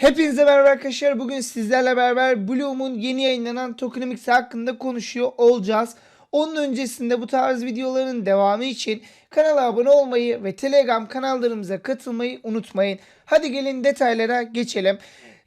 Hepinize merhaba arkadaşlar. Bugün sizlerle beraber Bloom'un yeni yayınlanan tokenomics hakkında konuşuyor olacağız. Onun öncesinde bu tarz videoların devamı için kanala abone olmayı ve Telegram kanallarımıza katılmayı unutmayın. Hadi gelin detaylara geçelim.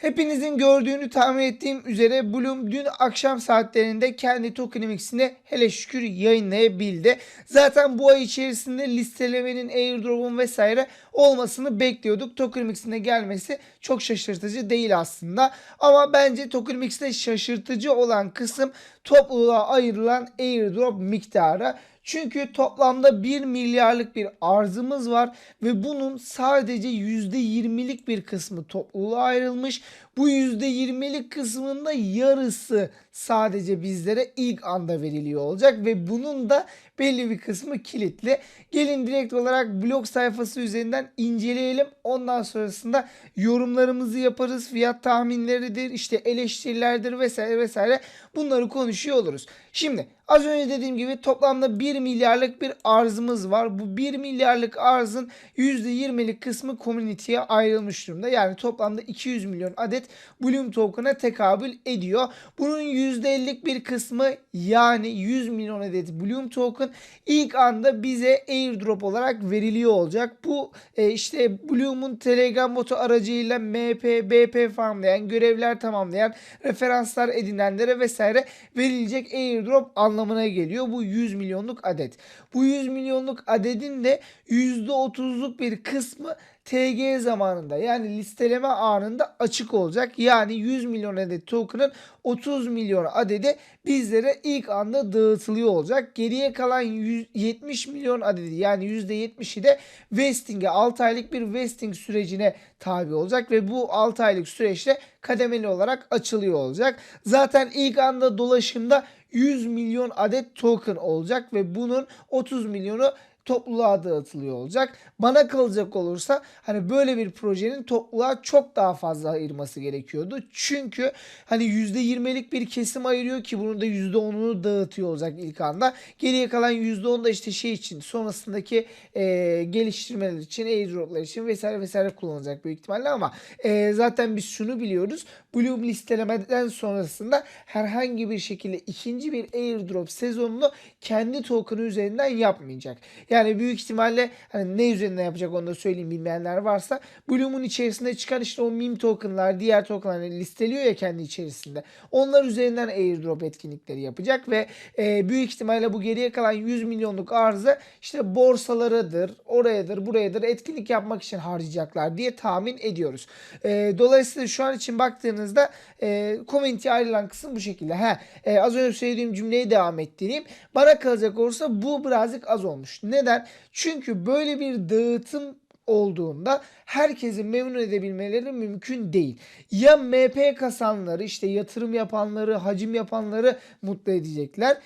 Hepinizin gördüğünü tahmin ettiğim üzere Bloom dün akşam saatlerinde kendi tokenomics'ini hele şükür yayınlayabildi. Zaten bu ay içerisinde listelemenin, airdrop'un vesaire olmasını bekliyorduk. Tokenomics'in gelmesi çok şaşırtıcı değil aslında. Ama bence Tokenomics'te şaşırtıcı olan kısım topluluğa ayrılan airdrop miktarı. Çünkü toplamda 1 milyarlık bir arzımız var ve bunun sadece %20'lik bir kısmı topluluğa ayrılmış. Bu %20'lik kısmında yarısı sadece bizlere ilk anda veriliyor olacak ve bunun da belli bir kısmı kilitli. Gelin direkt olarak blog sayfası üzerinden inceleyelim. Ondan sonrasında yorumlarımızı yaparız. Fiyat tahminleridir, işte eleştirilerdir vesaire vesaire bunları konuşuyor oluruz. Şimdi az önce dediğim gibi toplamda 1 milyarlık bir arzımız var. Bu 1 milyarlık arzın %20'lik kısmı community'ye ayrılmış durumda. Yani toplamda 200 milyon adet Bloom token'a tekabül ediyor. Bunun %50'lik bir kısmı yani 100 milyon adet Bloom token ilk anda bize airdrop olarak veriliyor olacak. Bu e, işte Bloom'un Telegram botu aracıyla MP, BP farmlayan, görevler tamamlayan, referanslar edinenlere vesaire verilecek airdrop anlamına geliyor. Bu 100 milyonluk adet. Bu 100 milyonluk adedin de %30'luk bir kısmı TG zamanında yani listeleme anında açık olacak. Yani 100 milyon adet token'ın 30 milyon adedi bizlere ilk anda dağıtılıyor olacak. Geriye kalan 100 70 milyon adedi yani %70'i de vesting'e 6 aylık bir vesting sürecine tabi olacak ve bu 6 aylık süreçte kademeli olarak açılıyor olacak. Zaten ilk anda dolaşımda 100 milyon adet token olacak ve bunun 30 milyonu topluluğa dağıtılıyor olacak. Bana kalacak olursa hani böyle bir projenin topluluğa çok daha fazla ayırması gerekiyordu. Çünkü hani %20'lik bir kesim ayırıyor ki bunun da %10'unu dağıtıyor olacak ilk anda. Geriye kalan %10 da işte şey için sonrasındaki e, geliştirmeler için, airdroplar için vesaire vesaire kullanılacak büyük ihtimalle ama e, zaten biz şunu biliyoruz. Bloom listelemeden sonrasında herhangi bir şekilde ikinci bir airdrop sezonunu kendi token'ı üzerinden yapmayacak. Yani büyük ihtimalle hani ne üzerinden yapacak onu da söyleyeyim bilmeyenler varsa. Bloom'un içerisinde çıkan işte o meme token'lar, diğer token'lar listeliyor ya kendi içerisinde. Onlar üzerinden airdrop etkinlikleri yapacak ve e, büyük ihtimalle bu geriye kalan 100 milyonluk arzı işte borsalarıdır, orayadır, burayadır etkinlik yapmak için harcayacaklar diye tahmin ediyoruz. E, dolayısıyla şu an için baktığınızda e, community ayrılan kısım bu şekilde. Ha, e, az önce söylediğim cümleyi devam ettireyim. Bana kalacak olursa bu birazcık az olmuş. Neden? Çünkü böyle bir dağıtım olduğunda herkesi memnun edebilmeleri mümkün değil. Ya MP kasanları işte yatırım yapanları, hacim yapanları mutlu edecekler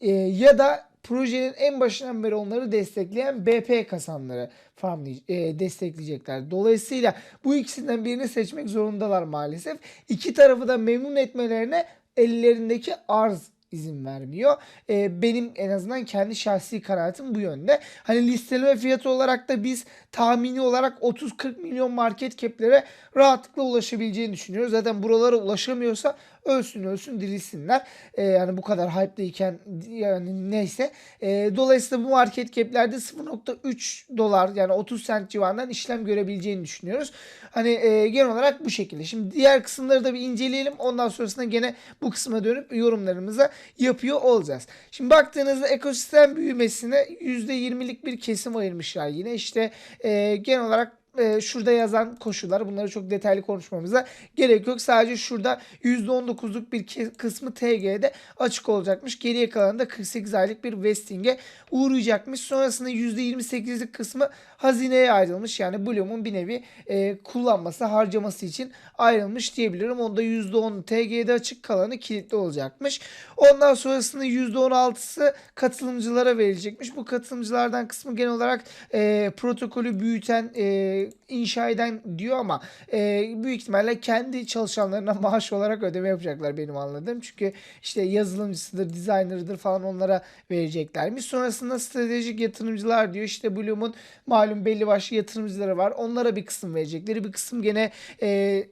e, ya da projenin en başından beri onları destekleyen BP kasanları farmlay- e, destekleyecekler. Dolayısıyla bu ikisinden birini seçmek zorundalar maalesef. İki tarafı da memnun etmelerine ellerindeki arz izin vermiyor. Ee, benim en azından kendi şahsi kanaatim bu yönde. Hani listeleme fiyatı olarak da biz tahmini olarak 30-40 milyon market cap'lere rahatlıkla ulaşabileceğini düşünüyoruz. Zaten buralara ulaşamıyorsa ölsün ölsün dirilsinler. Ee, yani bu kadar hype'lıyken yani neyse. Ee, dolayısıyla bu market cap'lerde 0.3 dolar yani 30 sent civarından işlem görebileceğini düşünüyoruz. Hani e, genel olarak bu şekilde. Şimdi diğer kısımları da bir inceleyelim. Ondan sonrasında gene bu kısma dönüp yorumlarımızı yapıyor olacağız. Şimdi baktığınızda ekosistem büyümesine %20'lik bir kesim ayırmışlar yine. İşte e, genel olarak e, şurada yazan koşullar bunları çok detaylı konuşmamıza gerek yok. Sadece şurada %19'luk bir kısmı TG'de açık olacakmış. Geriye kalan da 48 aylık bir vesting'e uğrayacakmış. Sonrasında %28'lik kısmı hazineye ayrılmış. Yani Bloom'un bir nevi e, kullanması, harcaması için ayrılmış diyebilirim. Onda %10 TG'de açık kalanı kilitli olacakmış. Ondan sonrasında %16'sı katılımcılara verilecekmiş. Bu katılımcılardan kısmı genel olarak e, protokolü büyüten, e, inşa eden diyor ama e, büyük ihtimalle kendi çalışanlarına maaş olarak ödeme yapacaklar benim anladığım. Çünkü işte yazılımcısıdır, designer'ıdır falan onlara vereceklermiş. Sonrasında stratejik yatırımcılar diyor. İşte Bloom'un malum belli başlı yatırımcıları var. Onlara bir kısım verecekleri. Bir kısım gene e,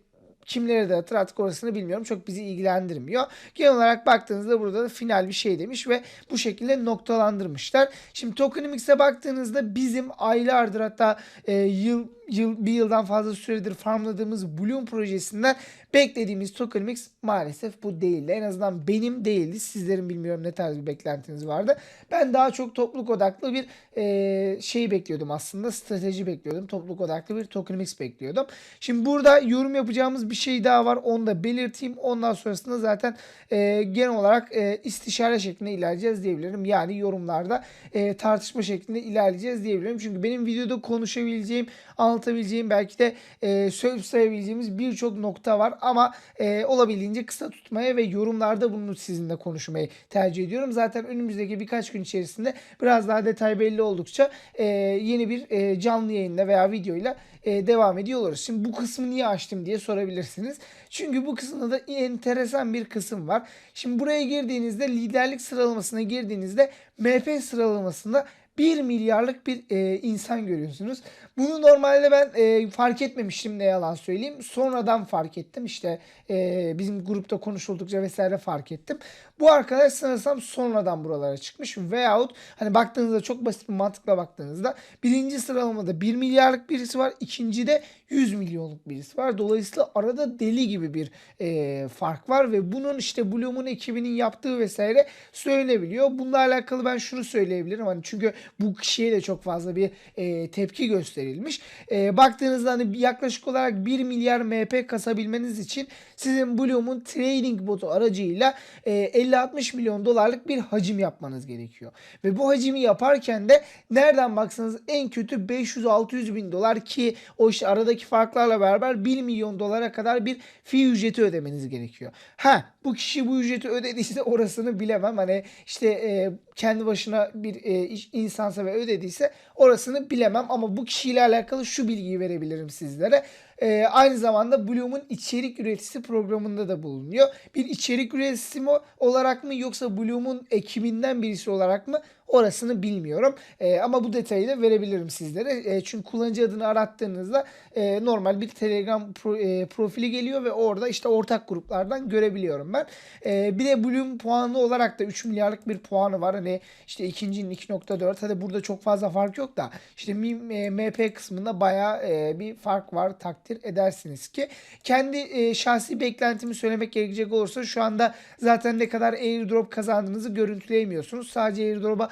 kimlere dağıtır artık orasını bilmiyorum. Çok bizi ilgilendirmiyor. Genel olarak baktığınızda burada da final bir şey demiş ve bu şekilde noktalandırmışlar. Şimdi tokenomics'e baktığınızda bizim aylardır hatta e, yıl yıl bir yıldan fazla süredir farmladığımız Bloom projesinden beklediğimiz tokenomics maalesef bu değildi. En azından benim değildi. Sizlerin bilmiyorum ne tarz bir beklentiniz vardı. Ben daha çok topluluk odaklı bir e, şey bekliyordum aslında. Strateji bekliyordum. Topluluk odaklı bir tokenomics bekliyordum. Şimdi burada yorum yapacağımız bir şey daha var. Onu da belirteyim. Ondan sonrasında zaten e, genel olarak e, istişare şeklinde ilerleyeceğiz diyebilirim. Yani yorumlarda e, tartışma şeklinde ilerleyeceğiz diyebilirim. Çünkü benim videoda konuşabileceğim, anlatabileceğim belki de e, söz sayabileceğimiz birçok nokta var. Ama e, olabildiğince kısa tutmaya ve yorumlarda bunu sizinle konuşmayı tercih ediyorum. Zaten önümüzdeki birkaç gün içerisinde biraz daha detay belli oldukça e, yeni bir e, canlı yayında veya videoyla e, devam ediyor. Şimdi bu kısmı niye açtım diye sorabilirsiniz. Çünkü bu kısımda da enteresan bir kısım var. Şimdi buraya girdiğinizde liderlik sıralamasına girdiğinizde MP sıralamasında 1 milyarlık bir e, insan görüyorsunuz. Bunu normalde ben e, fark etmemiştim ne yalan söyleyeyim. Sonradan fark ettim. İşte e, bizim grupta konuşuldukça vesaire fark ettim. Bu arkadaş sanırsam sonradan buralara çıkmış. Veyahut hani baktığınızda çok basit bir mantıkla baktığınızda birinci sıralamada 1 milyarlık birisi var. ikincide 100 milyonluk birisi var. Dolayısıyla arada deli gibi bir e, fark var ve bunun işte Bloom'un ekibinin yaptığı vesaire söylenebiliyor. Bununla alakalı ben şunu söyleyebilirim. Hani çünkü bu kişiye de çok fazla bir e, tepki gösterilmiş. E, baktığınızda hani yaklaşık olarak 1 milyar MP kasabilmeniz için sizin Bloom'un trading botu aracıyla e, 50-60 milyon dolarlık bir hacim yapmanız gerekiyor. Ve bu hacimi yaparken de nereden baksanız en kötü 500-600 bin dolar ki o işte aradaki farklarla beraber 1 milyon dolara kadar bir fi ücreti ödemeniz gerekiyor. Ha bu kişi bu ücreti ödediyse orasını bilemem. Hani işte e, kendi başına bir e, insansa ve ödediyse orasını bilemem. Ama bu kişiyle alakalı şu bilgiyi verebilirim sizlere. E, aynı zamanda Bloom'un içerik üreticisi programında da bulunuyor. Bir içerik üreticisi mi olarak mı yoksa Bloom'un ekibinden birisi olarak mı orasını bilmiyorum. E, ama bu detayı da verebilirim sizlere. E, çünkü kullanıcı adını arattığınızda e, normal bir Telegram pro- e, profili geliyor ve orada işte ortak gruplardan görebiliyorum ben. E, bir de Bloom puanlı olarak da 3 milyarlık bir puanı var. Hani işte ikincinin 2.4 hadi burada çok fazla fark yok da işte M- e, MP kısmında baya bir fark var takdir edersiniz ki. Kendi e, şahsi beklentimi söylemek gerekecek olursa şu anda zaten ne kadar airdrop kazandığınızı görüntüleyemiyorsunuz. Sadece airdrop'a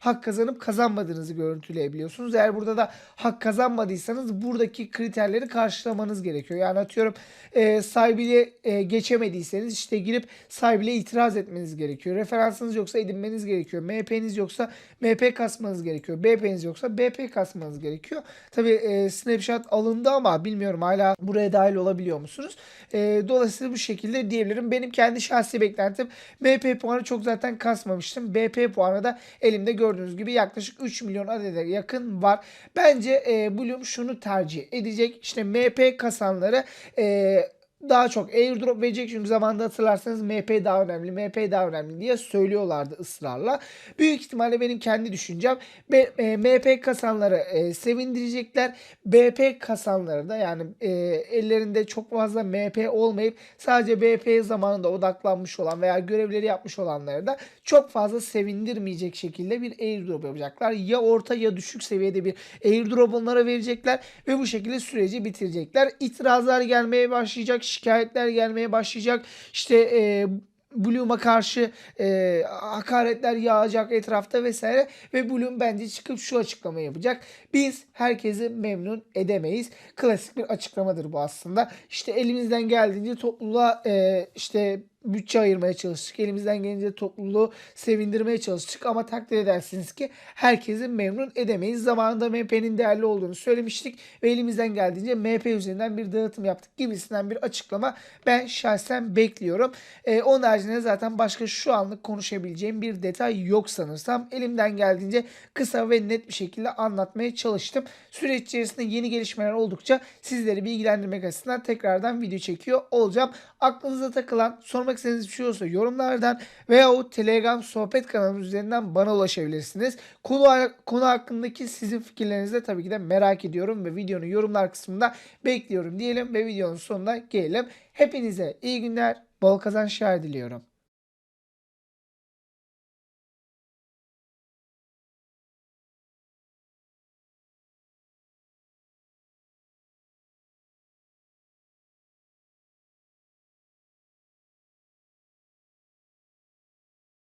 hak kazanıp kazanmadığınızı görüntüleyebiliyorsunuz. Eğer burada da hak kazanmadıysanız buradaki kriterleri karşılamanız gerekiyor. Yani atıyorum e, sahibiyle e, geçemediyseniz işte girip sahibiyle itiraz etmeniz gerekiyor. Referansınız yoksa edinmeniz gerekiyor. MHP'niz yoksa MP kasmanız gerekiyor. BP'niz yoksa BP kasmanız gerekiyor. Tabi e, snapshot alındı ama bilmiyorum hala buraya dahil olabiliyor musunuz? E, dolayısıyla bu şekilde diyebilirim. Benim kendi şahsi beklentim MP puanı çok zaten kasmamıştım. BP puanı da elimde gördüğünüz gibi yaklaşık 3 milyon adede yakın var. Bence e, Bloom şunu tercih edecek. İşte MP kasanları e, daha çok airdrop verecek çünkü zamanında hatırlarsanız MP daha önemli, MP daha önemli diye söylüyorlardı ısrarla. Büyük ihtimalle benim kendi düşüncem B- e, MP kasanları e, sevindirecekler. BP kasanları da yani e, ellerinde çok fazla MP olmayıp sadece BP zamanında odaklanmış olan veya görevleri yapmış olanları da çok fazla sevindirmeyecek şekilde bir airdrop yapacaklar. Ya orta ya düşük seviyede bir airdrop onlara verecekler ve bu şekilde süreci bitirecekler. İtirazlar gelmeye başlayacak, şikayetler gelmeye başlayacak. İşte e, Bloom'a karşı e, hakaretler yağacak etrafta vesaire ve Bloom bence çıkıp şu açıklama yapacak. Biz herkesi memnun edemeyiz. Klasik bir açıklamadır bu aslında. İşte elimizden geldiğince topluluğa e, işte bütçe ayırmaya çalıştık. Elimizden gelince topluluğu sevindirmeye çalıştık ama takdir edersiniz ki herkesi memnun edemeyiz. Zamanında MHP'nin değerli olduğunu söylemiştik ve elimizden geldiğince MHP üzerinden bir dağıtım yaptık gibisinden bir açıklama ben şahsen bekliyorum. Ee, onun haricinde zaten başka şu anlık konuşabileceğim bir detay yok sanırsam. Elimden geldiğince kısa ve net bir şekilde anlatmaya çalıştım. Süreç içerisinde yeni gelişmeler oldukça sizleri bilgilendirmek açısından tekrardan video çekiyor olacağım. Aklınıza takılan, sormak sormak istediğiniz bir şey olursa yorumlardan veya o Telegram sohbet kanalımız üzerinden bana ulaşabilirsiniz. Konu, konu hakkındaki sizin fikirlerinizi de tabii ki de merak ediyorum ve videonun yorumlar kısmında bekliyorum diyelim ve videonun sonuna gelelim. Hepinize iyi günler, bol kazançlar diliyorum.